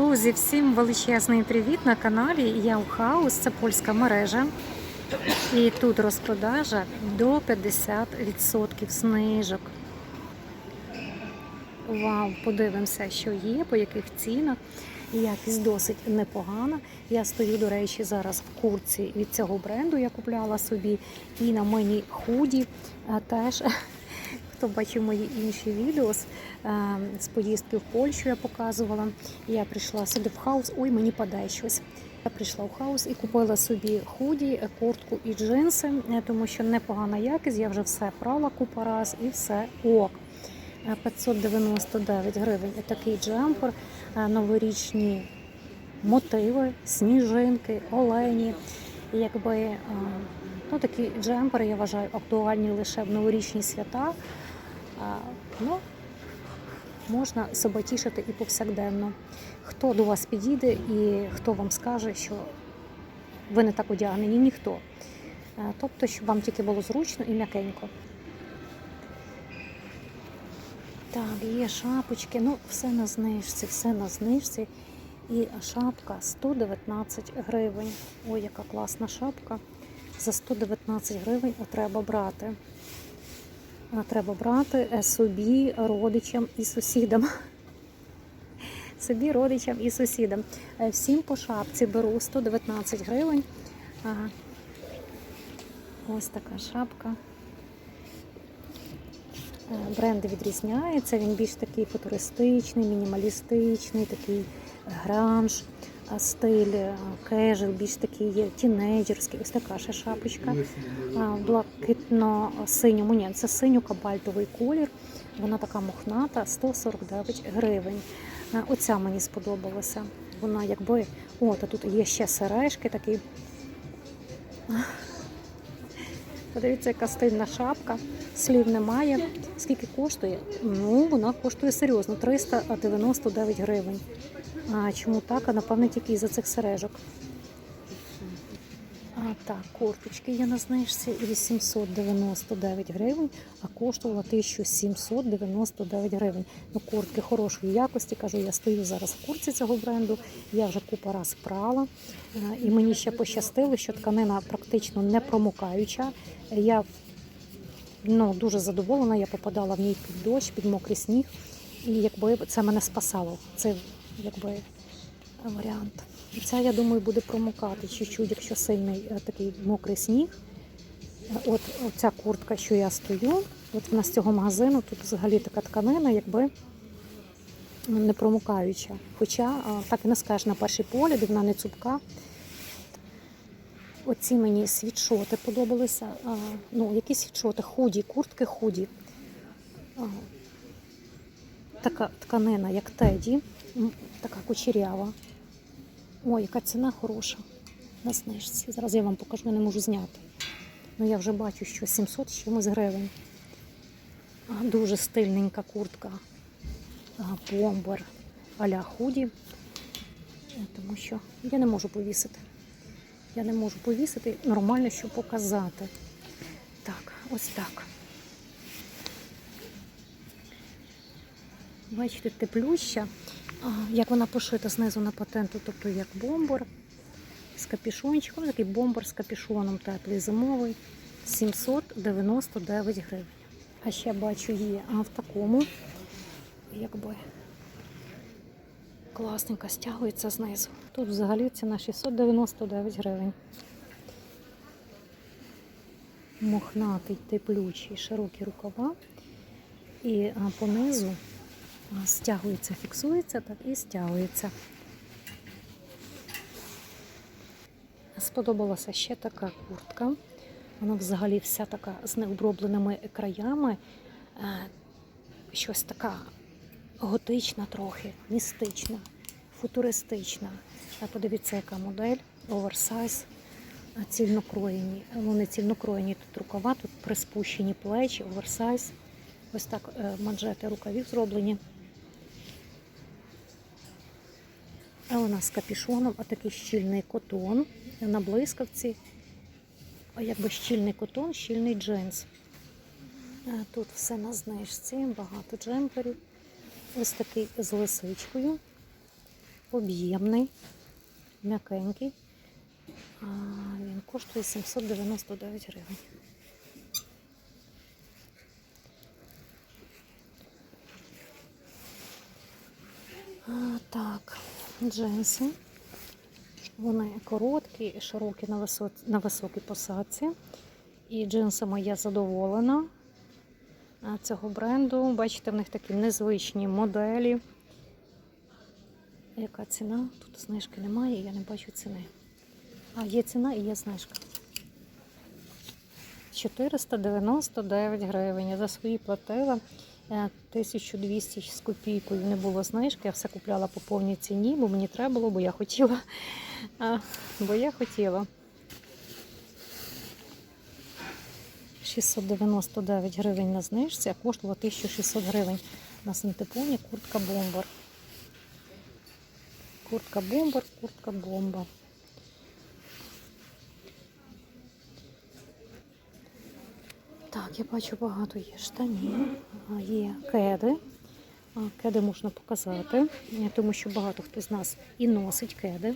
Друзі, всім величезний привіт на каналі Я у Хаус, це польська мережа. І тут розпродажа до 50% знижок. Вау, подивимося, що є, по яких цінах. Якість досить непогана. Я стою, до речі, зараз в курці від цього бренду. Я купляла собі і на мені худі. Теж хто бачив мої інші відео з, е, з поїздки в Польщу, я показувала. Я прийшла сюди в хаус. Ой, мені падає щось. Я прийшла в хаус і купила собі худі, е, куртку і джинси, е, тому що непогана якість. Я вже все прала купа раз і все ок. Е, 599 гривень. Такий джемпер, е, новорічні мотиви, сніжинки, олені. Якби е, ну, такі джемпери, я вважаю, актуальні лише в новорічні свята. Ну, можна себе тішити і повсякденно. Хто до вас підійде і хто вам скаже, що ви не так одягнені, ніхто. Тобто, щоб вам тільки було зручно і м'якенько. Так, є шапочки, ну все на знижці, все на знижці. І шапка 119 гривень. Ой, яка класна шапка. За 119 гривень треба брати. Треба брати е, собі, родичам і сусідам. Собі, родичам і сусідам. Е, Всім по шапці беру 119 гривень. Ось така шапка. Е, Бренди відрізняються, він більш такий футуристичний, мінімалістичний, такий гранж, стиль, е, кежел, більш такий тінейджерський. Ось така ще шапочка. Блакитно-синьому, ні, це синьо-кабальтовий колір. Вона така мохната, 149 гривень. Оця мені сподобалася. Вона якби. О, та тут є ще сережки такий. Подивіться, яка стильна шапка, слів немає. Скільки коштує? Ну, вона коштує серйозно 399 гривень. А чому так? А напевне тільки із-за цих сережок. А так, курточки є на знижці 899 гривень, а коштувала 1799 гривень. Ну, куртки хорошої якості. Кажу, я стою зараз в курці цього бренду. Я вже купа раз прала. І мені ще пощастило, що тканина практично не промокаюча. Я ну, дуже задоволена, я попадала в ній під дощ, під мокрий сніг. І якби це мене спасало. Це якби варіант. І ця, я думаю, буде промокати чуть-чуть, якщо сильний е, такий мокрий сніг. Е, От ця куртка, що я стою, от вона з цього магазину, тут взагалі така тканина, якби не промокаюча. Хоча так і не скажеш на перший погляд, вона не цупка. Оці мені світшоти подобалися. Ну, які світшоти? Худі, куртки худі. Така тканина, як теді, така кучерява. Ой, яка ціна хороша на знижці. Зараз я вам покажу, я не можу зняти. Ну я вже бачу, що 700 з чимось гривень. Дуже стильненька куртка. Бомбер а-ля худі. Е, Тому що я не можу повісити. Я не можу повісити нормально, що показати. Так, ось так. Бачите, теплюща. Як вона пошита знизу на патенту, тобто як бомбер з капюшончиком, такий бомбер з капюшоном теплий зимовий, 799 гривень. А ще бачу а в такому, якби класненько стягується знизу. Тут взагалі ціна 699 гривень. Мохнатий, теплючий, широкі рукава. І понизу стягується, фіксується так і стягується. Сподобалася ще така куртка. Вона взагалі вся така з необробленими краями. Е, Щось така готична трохи, містична, футуристична. Подивіться, яка модель, оверсайз, а, цільнокроєні. Ну, не цільнокроєні тут рукава, тут приспущені плечі, оверсайз. Ось так е, манжети рукавів зроблені. А вона з капішоном, а такий щільний котон на блискавці. А якби щільний котон, щільний джинс. Тут все на знижці, багато джемперів. Ось такий з лисичкою. об'ємний, м'якенький. Він коштує 799 гривень. А, так, джинси. Вони короткі, широкі на, висо... на високій посадці. І джинсами я задоволена цього бренду. Бачите, в них такі незвичні моделі. Яка ціна? Тут знижки немає, я не бачу ціни. А, є ціна і є знижка. 499 гривень. Я за свої платила 1200 з копійкою. Не було знижки, я все купляла по повній ціні, бо мені треба було, бо я хотіла. А, Бо я хотіла. 699 гривень на знижці, а коштувала 1600 гривень на синтепоні куртка бомбар. Куртка бомбар, куртка бомба. Так, я бачу багато є штанів, є кеди. Кеди можна показати, тому що багато хто з нас і носить кеди.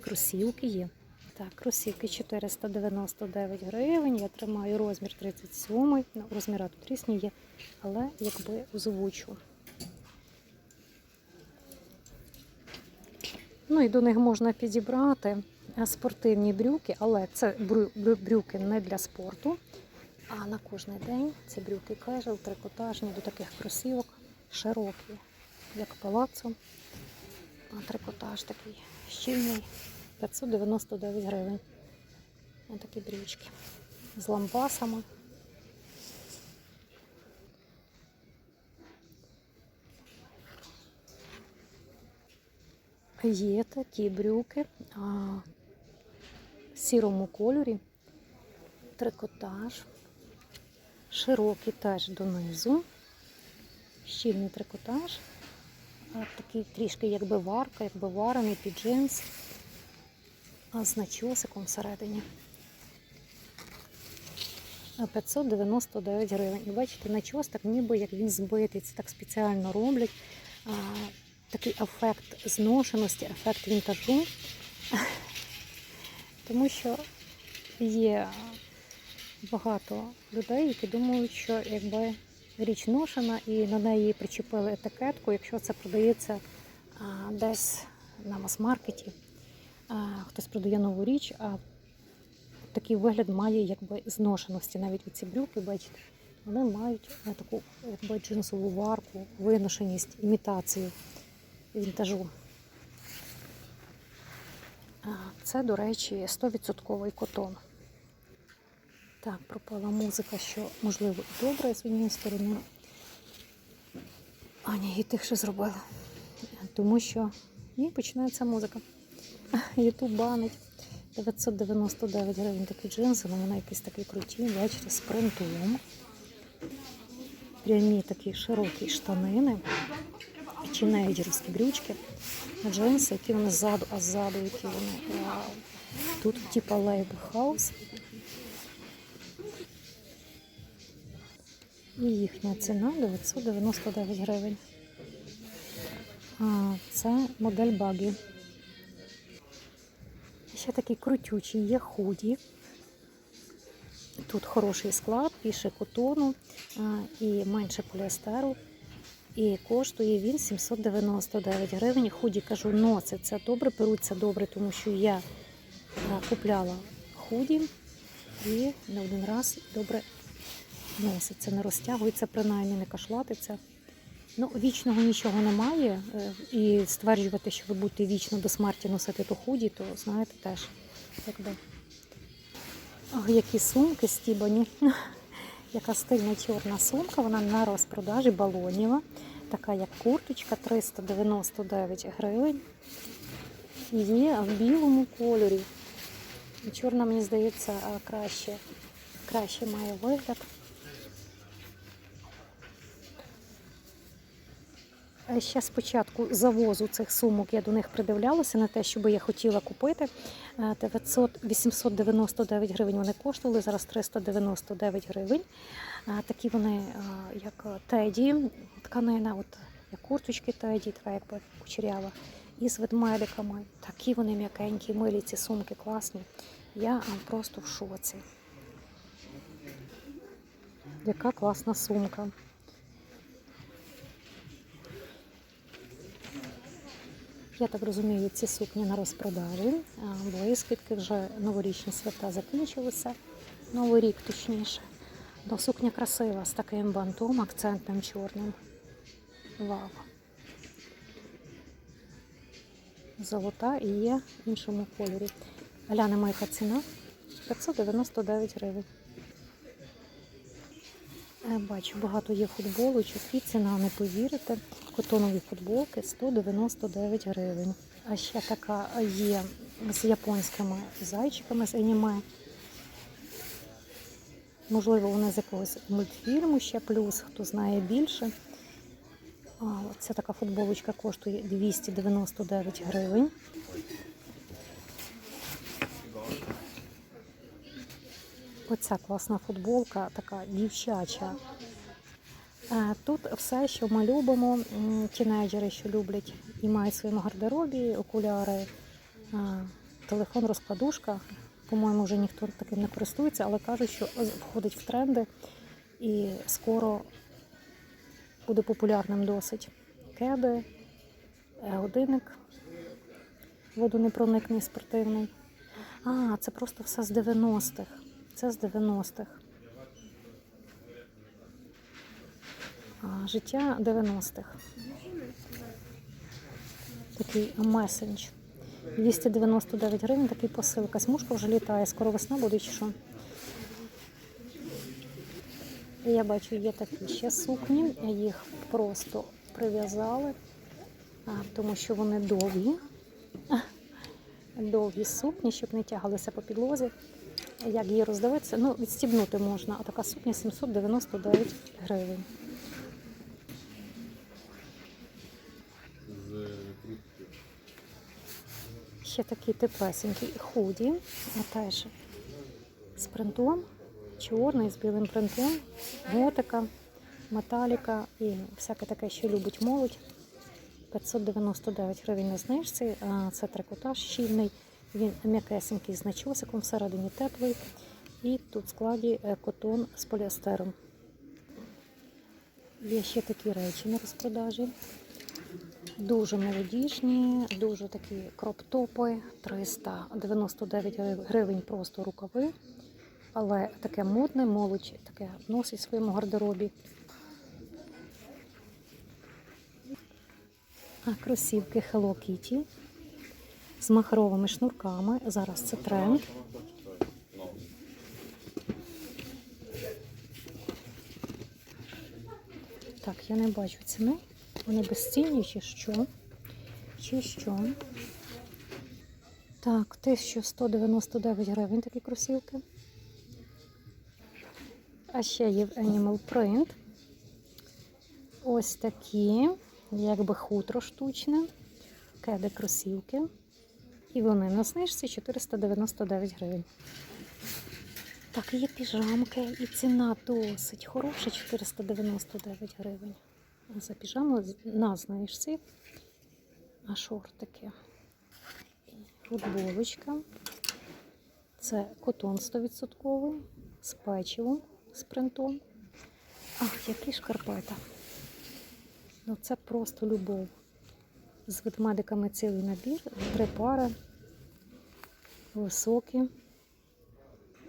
Кросівки є. Так, кросівки 499 гривень. Я тримаю розмір 37. Ну, розміра тут різні є, але якби озвучу. Ну і до них можна підібрати спортивні брюки, але це брю- брю- брюки не для спорту. А на кожний день це брюки кежел, трикотажні до таких кросівок, широкі, як палацо. А трикотаж такий щільний, 599 гривень. Ось такі брючки з лампасами. Є такі брюки а, в сірому кольорі, трикотаж, широкий теж донизу, щільний трикотаж, такий трішки якби варка, якби варений під джинс, а з начосиком всередині. 599 гривень. І бачите, начос так ніби як він збитий. Це так спеціально роблять. А, такий ефект зношеності, ефект вінтажу. Тому що є багато людей, які думають, що якби річ ношена і на неї причепили етикетку, якщо це продається а, десь на мас-маркеті, хтось продає нову річ, а такий вигляд має якби зношеності. Навіть ці брюки, бачите, вони мають таку якби джинсову варку, виношеність, імітацію вінтажу. Це, до речі, 100% котон. Так, пропала музика, що можливо і добре з однієї сторони. Аня її тихше зробила. Тому що і починається музика. Ютуб банить. 999 гривень такі джинси, але вони якісь такі круті, бачите, з принтом. Прямі такі широкі штанини, тінейджерські брючки, джинси, які вони ззаду, а ззаду, які вони. Тут типа лейбл хаус. І їхня ціна 999 гривень. А, це модель багі. Ще такий крутючий є худі. Тут хороший склад, більше котону і менше поліестеру. І коштує він 799 гривень. Худі кажу, носить це добре, беруться добре, тому що я купляла худі і не один раз добре носиться, не розтягується, принаймні не кашлатиться. Ну, вічного нічого немає. е, І стверджувати, що ви будете вічно до смерті носити то худі, то знаєте теж. Якби. Ох, які сумки стібані. Яка стильна чорна сумка, вона на розпродажі балоніва. Така як курточка 399 гривень. Є в білому кольорі. Чорна, мені здається, краще, краще має вигляд. Ще спочатку завозу цих сумок я до них придивлялася на те, що би я хотіла купити. Е, 900, 899 гривень вони коштували, зараз 399 гривень. Е, Такі вони, е, як теді, тканина, от як курточки теді, така якби кучерява. і з ведмедиками. Такі вони м'якенькі, милі ці сумки класні. Я просто в шоці. Яка класна сумка. Я так розумію, ці сукні на розпродажі. Блискітки вже новорічні свята закінчилися. Новий рік точніше. Но сукня красива з таким бантом, акцентним чорним. Вау. Золота і є в іншому кольорі. Глянемо, яка ціна? 599 гривень. Е, Бачу, багато є футболочок і ціна, не повірите. Котонові футболки 199 гривень. А ще така є з японськими зайчиками з аніме. Можливо, вони з якогось мультфільму ще плюс, хто знає більше. Ця така футболочка коштує 299 гривень. Оця класна футболка, така дівчача. Е, Тут все, що ми любимо, тінейджери, що люблять і мають в своєму гардеробі, окуляри, е, телефон, розкладушка. По-моєму, вже ніхто таким не користується, але кажуть, що входить в тренди і скоро буде популярним досить. Кеди, годинник, водонепроникний спортивний. А, це просто все з 90-х. Це з 90-х. Життя 90-х. Такий месендж. 299 гривень, такий посилка. Смужка вже літає, скоро весна буде чи що. Я бачу, є такі ще сукні, їх просто прив'язали, тому що вони довгі. Довгі сукні, щоб не тягалися по підлозі. Як її роздаватися? Ну, відстібнути можна, а така сукня 799 гривень. Ще такі теплесенькі худі, а теж з принтом, чорний з білим принтом, готика, металіка і всяке таке, що любить молодь. 599 гривень на знижці. а Це трикотаж щільний, він м'якесенький з начосиком, всередині теплий. І тут в складі е, котон з поліестером. Є ще такі речі на розпродажі. Дуже молодіжні, дуже такі кроп-топи, 399 гривень просто рукави. Але таке модне, молодь таке носить в своєму гардеробі. А кросівки Hello Kitty з махровими шнурками. Зараз це тренд. Так, я не бачу ціни. Вони безцінні чи що? Чи що? Так, 1199 гривень такі кросівки. А ще є в Animal Print. Ось такі, якби хутро штучне. Кеди кросівки. І вони на знижці 499 гривень. Так, є піжамки, і ціна досить хороша 499 гривень. За піжаму на знижці. А шортики. Футболочка. Це котон 100% з печивом, з принтом. Ах, які шкарпета. Ну це просто любов. З ведмедиками цілий набір, три пари, високі.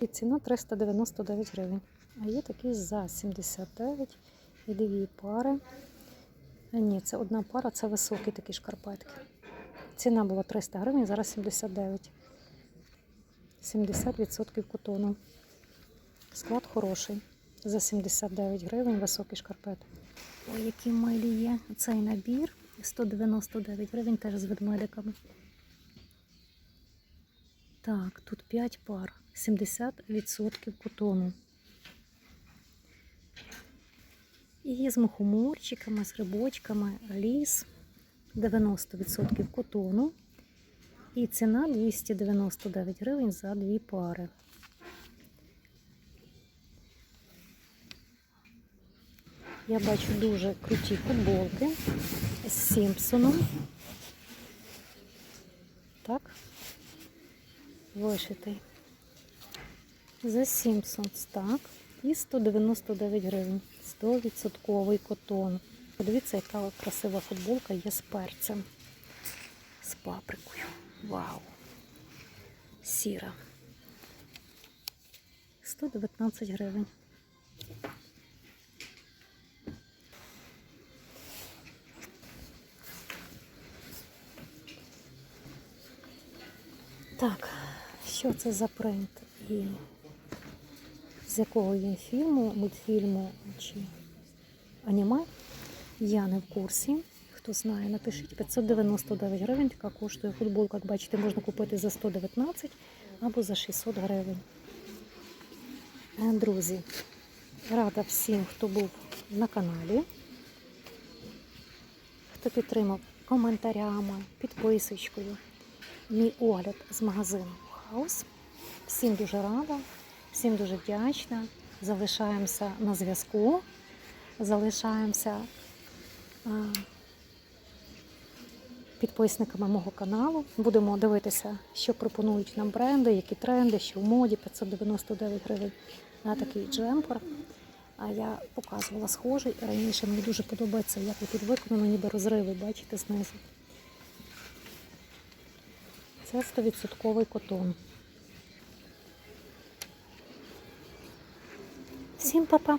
І ціна 399 гривень. А є такі за 79 і дві пари. А ні, це одна пара, це високі такі шкарпетки. Ціна була 300 гривень, зараз 79. 70% котону. Склад хороший. За 79 гривень високі шкарпети. Ой, які милі є. Цей набір 199 гривень теж з ведмедиками. Так, тут 5 пар, 70% котону. І з мухоморчиками, з грибочками, ліс 90% котону. І ціна 299 гривень за дві пари. Я бачу дуже круті футболки з Сімпсоном. так? Вишитий. За Сімпсонс, так. І 199 гривень. 100% котон. Подивіться, яка красива футболка є з перцем. З паприкою. Вау! Сіра. 119 гривень. Так, що це за принт і з якого він фільму, мультфільму чи аніме? Я не в курсі. Хто знає, напишіть 599 гривень. Така коштує футболка. Як бачите, можна купити за 119 або за 600 гривень. Е, Друзі, рада всім, хто був на каналі, хто підтримав коментарями, підписочкою мій огляд з магазину Хаус. Всім дуже рада, всім дуже вдячна. Залишаємося на зв'язку, залишаємося підписниками мого каналу. Будемо дивитися, що пропонують нам бренди, які тренди, що в моді 599 гривень на такий джемпер. А я показувала схожий раніше. Мені дуже подобається, як тут виконано, ніби розриви, бачите, знизу. Це 100% котон. Всім па-па!